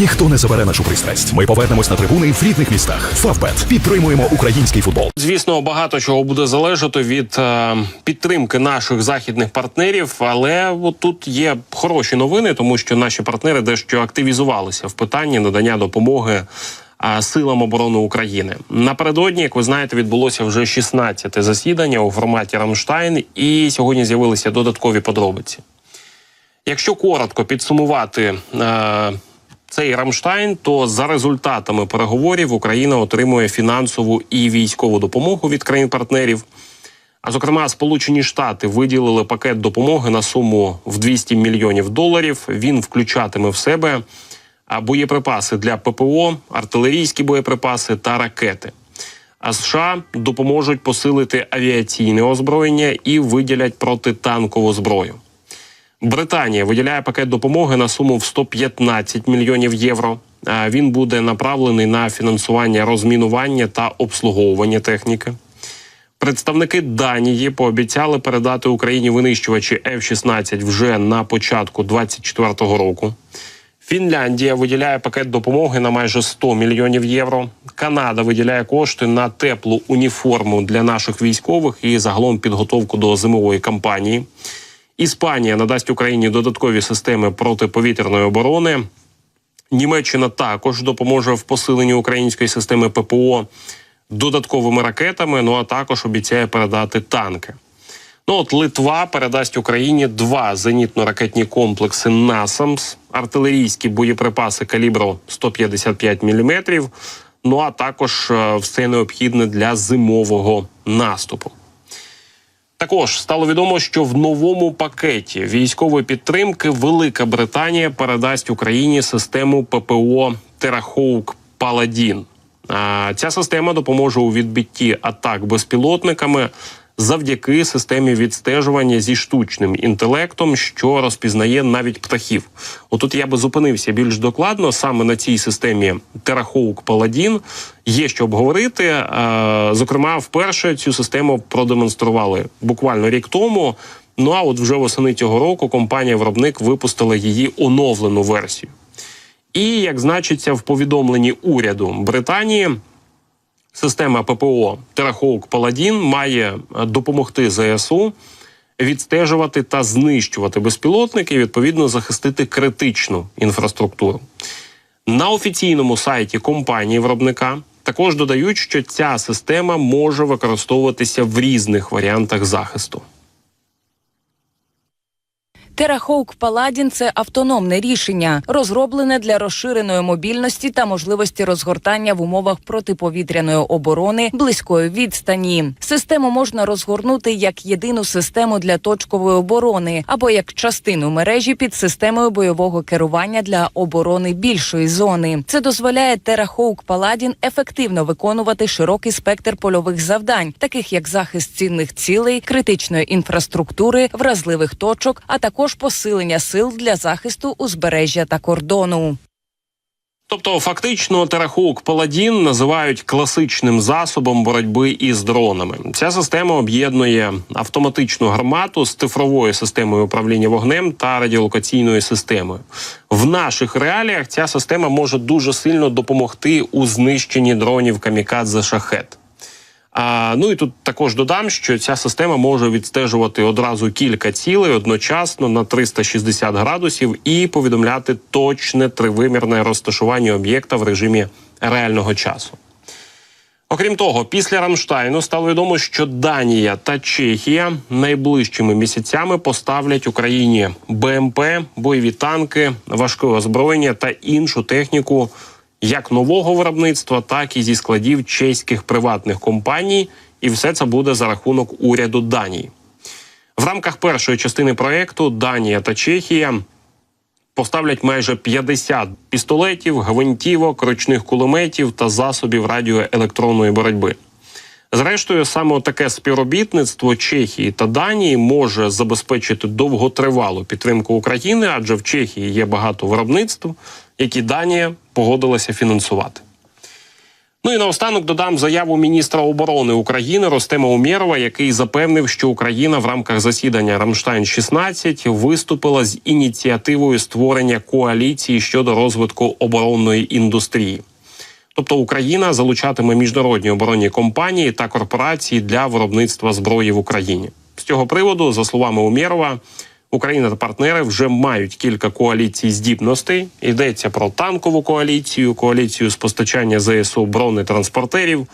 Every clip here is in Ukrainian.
Ніхто не забере нашу пристрасть. Ми повернемось на трибуни в рідних містах. Фавбет підтримуємо український футбол. Звісно, багато чого буде залежати від е, підтримки наших західних партнерів, але тут є хороші новини, тому що наші партнери дещо активізувалися в питанні надання допомоги. е, Силам оборони України напередодні, як ви знаєте, відбулося вже 16-те засідання у форматі Рамштайн, і сьогодні з'явилися додаткові подробиці. Якщо коротко підсумувати е, цей Рамштайн, то за результатами переговорів Україна отримує фінансову і військову допомогу від країн-партнерів. А зокрема, Сполучені Штати виділили пакет допомоги на суму в 200 мільйонів доларів. Він включатиме в себе боєприпаси для ППО, артилерійські боєприпаси та ракети. А США допоможуть посилити авіаційне озброєння і виділять протитанкову зброю. Британія виділяє пакет допомоги на суму в 115 мільйонів євро. Він буде направлений на фінансування розмінування та обслуговування техніки. Представники Данії пообіцяли передати Україні винищувачі F-16 вже на початку 2024 року. Фінляндія виділяє пакет допомоги на майже 100 мільйонів євро. Канада виділяє кошти на теплу уніформу для наших військових і загалом підготовку до зимової кампанії. Іспанія надасть Україні додаткові системи протиповітряної оборони. Німеччина також допоможе в посиленні української системи ППО додатковими ракетами. Ну а також обіцяє передати танки. Ну от Литва передасть Україні два зенітно-ракетні комплекси НАСАМС, артилерійські боєприпаси калібру 155 мм, Ну а також е, все необхідне для зимового наступу. Також стало відомо, що в новому пакеті військової підтримки Велика Британія передасть Україні систему ППО Терахоук Паладін. Ця система допоможе у відбитті атак безпілотниками завдяки системі відстежування зі штучним інтелектом, що розпізнає навіть птахів. Отут я би зупинився більш докладно саме на цій системі Terahawk Paladin. Є що обговорити. Е, Зокрема, вперше цю систему продемонстрували буквально рік тому. Ну а от вже восени цього року компанія-виробник випустила її оновлену версію. І як значиться в повідомленні уряду Британії, система ППО Terahawk Paladin має е, допомогти ЗСУ відстежувати та знищувати безпілотники, і відповідно захистити критичну інфраструктуру. На офіційному сайті компанії виробника також додають, що ця система може використовуватися в різних варіантах захисту. Терахоук Паладін це автономне рішення, розроблене для розширеної мобільності та можливості розгортання в умовах протиповітряної оборони близької відстані. Систему можна розгорнути як єдину систему для точкової оборони або як частину мережі під системою бойового керування для оборони більшої зони. Це дозволяє Терахоук Паладін ефективно виконувати широкий спектр польових завдань, таких як захист цінних цілей, критичної інфраструктури, вразливих точок, а також посилення сил для захисту узбережжя та кордону. Тобто, фактично, Терахук Паладін називають класичним засобом боротьби із дронами. Ця система об'єднує автоматичну гармату з цифровою системою управління вогнем та радіолокаційною системою. В наших реаліях ця система може дуже сильно допомогти у знищенні дронів камікадзе шахет. А, ну і тут також додам, що ця система може відстежувати одразу кілька цілей одночасно на 360 градусів і повідомляти точне тривимірне розташування об'єкта в режимі реального часу. Окрім того, після Рамштайну стало відомо, що Данія та Чехія найближчими місяцями поставлять Україні БМП, бойові танки, важке озброєння та іншу техніку як нового виробництва, так і зі складів чеських приватних компаній, і все це буде за рахунок уряду Данії. В рамках першої частини проекту Данія та Чехія поставлять майже 50 пістолетів, гвинтівок, ручних кулеметів та засобів радіоелектронної боротьби. Зрештою, саме таке співробітництво Чехії та Данії може забезпечити довготривалу підтримку України, адже в Чехії є багато виробництв, які Данія погодилася фінансувати. Ну і наостанок додам заяву міністра оборони України Ростема Умєрова, який запевнив, що Україна в рамках засідання Рамштайн 16 виступила з ініціативою створення коаліції щодо розвитку оборонної індустрії. Тобто Україна залучатиме міжнародні оборонні компанії та корпорації для виробництва зброї в Україні. З цього приводу, за словами Умєрова, Україна та партнери вже мають кілька коаліцій здібностей. Йдеться про танкову коаліцію, коаліцію з постачання ЗСУ бронетранспортерів,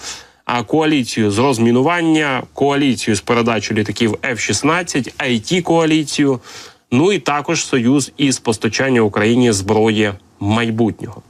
а коаліцію з розмінування, коаліцію з передачі літаків F-16, it коаліцію. Ну і також союз із постачання Україні зброї майбутнього.